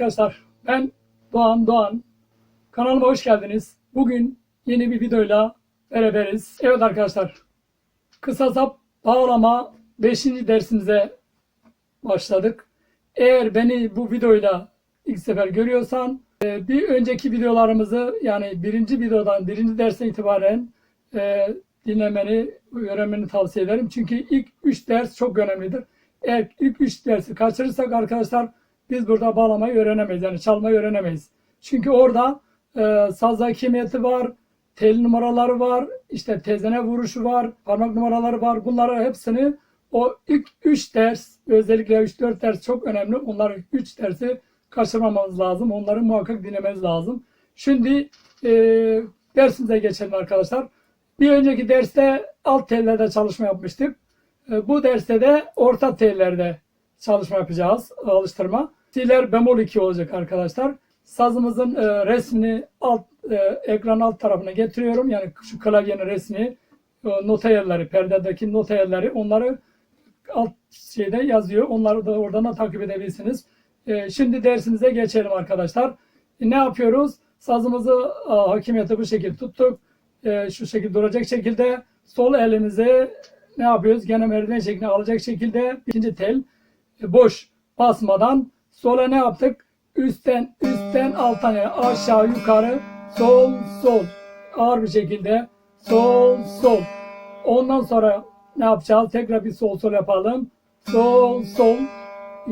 arkadaşlar. Ben Doğan Doğan. Kanalıma hoş geldiniz. Bugün yeni bir videoyla beraberiz. Evet arkadaşlar. Kısa sap bağlama 5. dersimize başladık. Eğer beni bu videoyla ilk sefer görüyorsan e, bir önceki videolarımızı yani birinci videodan birinci derse itibaren e, dinlemeni, öğrenmeni tavsiye ederim. Çünkü ilk 3 ders çok önemlidir. Eğer ilk 3 dersi kaçırırsak arkadaşlar biz burada bağlamayı öğrenemeyiz. Yani çalmayı öğrenemeyiz. Çünkü orada e, saz hakimiyeti var, tel numaraları var, işte tezene vuruşu var, parmak numaraları var. Bunları hepsini o ilk 3 ders, özellikle 3-4 ders çok önemli. Onları 3 dersi kaçırmamamız lazım. Onları muhakkak dinlememiz lazım. Şimdi e, dersimize geçelim arkadaşlar. Bir önceki derste alt tellerde çalışma yapmıştık. E, Bu derste de orta tellerde çalışma yapacağız. Alıştırma. Siler bemol 2 olacak arkadaşlar. Sazımızın e, resmini alt e, ekran alt tarafına getiriyorum. Yani şu klavyenin resmi, e, nota yerleri, perdedeki nota yerleri onları alt şeyde yazıyor. Onları da oradan da takip edebilirsiniz. E, şimdi dersimize geçelim arkadaşlar. E, ne yapıyoruz? Sazımızı e, hakimiyeti bu şekilde tuttuk. E, şu şekilde duracak şekilde sol elimizi ne yapıyoruz? Gene merdiven şeklinde alacak şekilde ikinci tel e, boş basmadan sola ne yaptık? Üstten üstten alttan yani aşağı yukarı sol sol ağır bir şekilde sol sol. Ondan sonra ne yapacağız? Tekrar bir sol sol yapalım. Sol sol.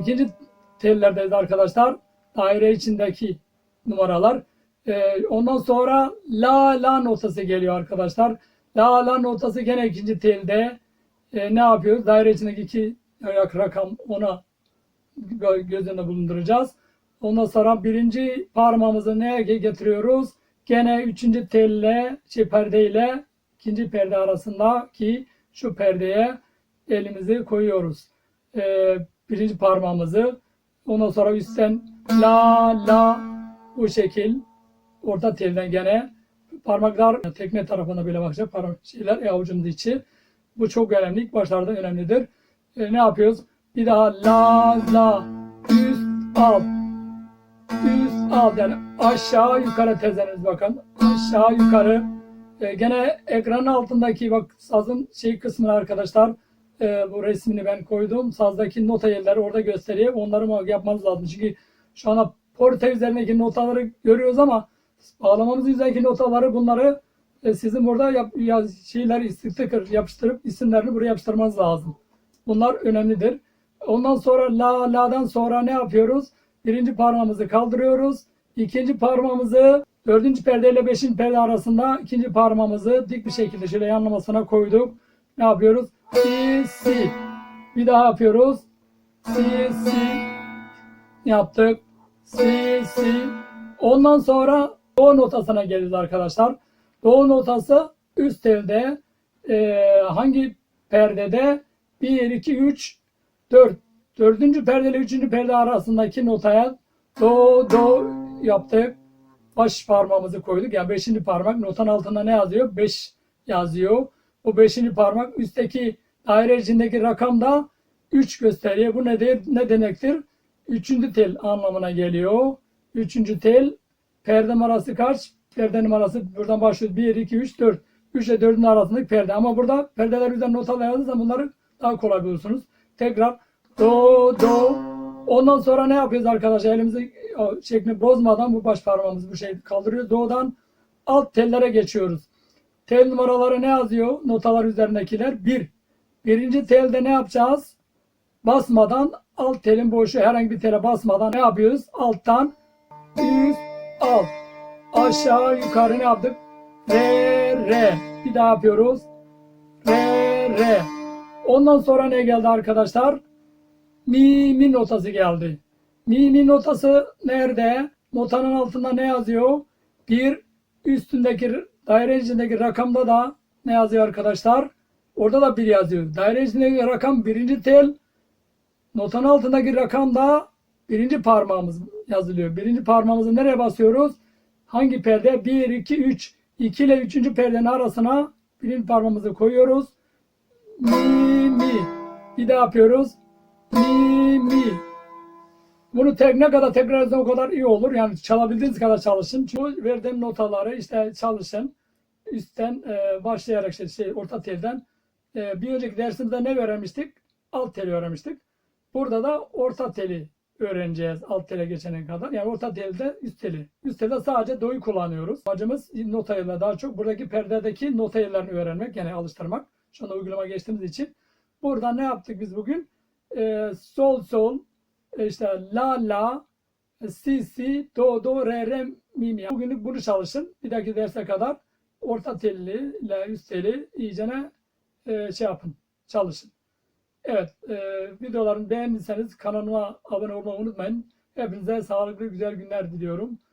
İkinci tellerdeyiz arkadaşlar. Daire içindeki numaralar. Ee, ondan sonra la la notası geliyor arkadaşlar. La la notası gene ikinci telde. Ee, ne yapıyoruz? Daire içindeki iki rakam ona göz önünde bulunduracağız. Ondan sonra birinci parmağımızı neye ge- getiriyoruz? Gene üçüncü telle, şey perdeyle ikinci perde arasındaki şu perdeye elimizi koyuyoruz. Ee, birinci parmağımızı ondan sonra üstten la la bu şekil orta telden gene parmaklar tekme tarafına bile bakacak parmak şeyler e, avucumuz içi. Bu çok önemli. İlk başlarda önemlidir. E, ne yapıyoruz? La üst alt üst alt yani aşağı yukarı tezeniz bakın. Aşağı yukarı. E, gene ekranın altındaki bak sazın şey kısmını arkadaşlar e, bu resmini ben koydum. Sazdaki nota yerleri orada gösteriyor. Onları yapmanız lazım. Çünkü şu anda porte üzerindeki notaları görüyoruz ama bağlamamız üzerindeki notaları bunları e, sizin burada yap, ya, şeyleri sticker yapıştırıp isimlerini buraya yapıştırmanız lazım. Bunlar önemlidir. Ondan sonra la la'dan sonra ne yapıyoruz? Birinci parmağımızı kaldırıyoruz. İkinci parmağımızı dördüncü perde ile beşinci perde arasında ikinci parmağımızı dik bir şekilde şöyle yanlamasına koyduk. Ne yapıyoruz? Si si. Bir daha yapıyoruz. Si si. Yaptık. Si si. Ondan sonra do notasına geliriz arkadaşlar. Do notası üst elde e, hangi perdede 1, 2, 3, 4. Dördüncü perde ile üçüncü perde arasındaki notaya do do yaptık. Baş parmağımızı koyduk. Yani beşinci parmak notanın altında ne yazıyor? 5 yazıyor. O beşinci parmak üstteki daire içindeki rakamda 3 gösteriyor. Bu ne, ne demektir? Üçüncü tel anlamına geliyor. Üçüncü tel perde numarası kaç? Perde numarası buradan başlıyor. 1, 2, 3, 4. 3 ile 4'ün arasındaki perde. Ama burada perdeler üzerine notalar yazdığınızda bunları daha kolay bulursunuz. Tekrar do do. Ondan sonra ne yapıyoruz arkadaşlar? Elimizi şeklini bozmadan bu baş parmağımızı bu şey kaldırıyoruz. Do'dan alt tellere geçiyoruz. Tel numaraları ne yazıyor? Notalar üzerindekiler. 1. Birinci telde ne yapacağız? Basmadan alt telin boşu herhangi bir tele basmadan ne yapıyoruz? Alttan üst alt aşağı yukarı ne yaptık? Re re. Bir daha yapıyoruz. Re re. Ondan sonra ne geldi arkadaşlar? Mi mi notası geldi. Mi mi notası nerede? Notanın altında ne yazıyor? Bir üstündeki daire içindeki rakamda da ne yazıyor arkadaşlar? Orada da bir yazıyor. Daire içindeki rakam birinci tel. Notanın altındaki rakamda birinci parmağımız yazılıyor. Birinci parmağımızı nereye basıyoruz? Hangi perde? 1, 2, 3. 2 ile 3. perdenin arasına birinci parmağımızı koyuyoruz. Mi, mi. Bir daha yapıyoruz. Mi, mi. Bunu tek ne kadar tekrar edersen o kadar iyi olur. Yani çalabildiğiniz kadar çalışın. Çünkü verdiğim notaları işte çalışın. Üstten e, başlayarak şey, şey orta telden. E, bir önceki dersimizde ne öğrenmiştik? Alt teli öğrenmiştik. Burada da orta teli öğreneceğiz alt tele geçene kadar. Yani orta telde üst teli. Üst telde sadece do'yu kullanıyoruz. Amacımız nota daha çok buradaki perdedeki nota öğrenmek yani alıştırmak. Şu anda uygulama geçtiğimiz için. Burada ne yaptık biz bugün? Ee, sol sol e, işte la la si si do do re re mi mi. Bugünlük bunu çalışın. Bir dahaki derse kadar orta telli ile üst teli iyicene e, şey yapın. Çalışın. Evet, e, videolarımı beğendiyseniz kanalıma abone olmayı unutmayın. Hepinize sağlıklı güzel günler diliyorum.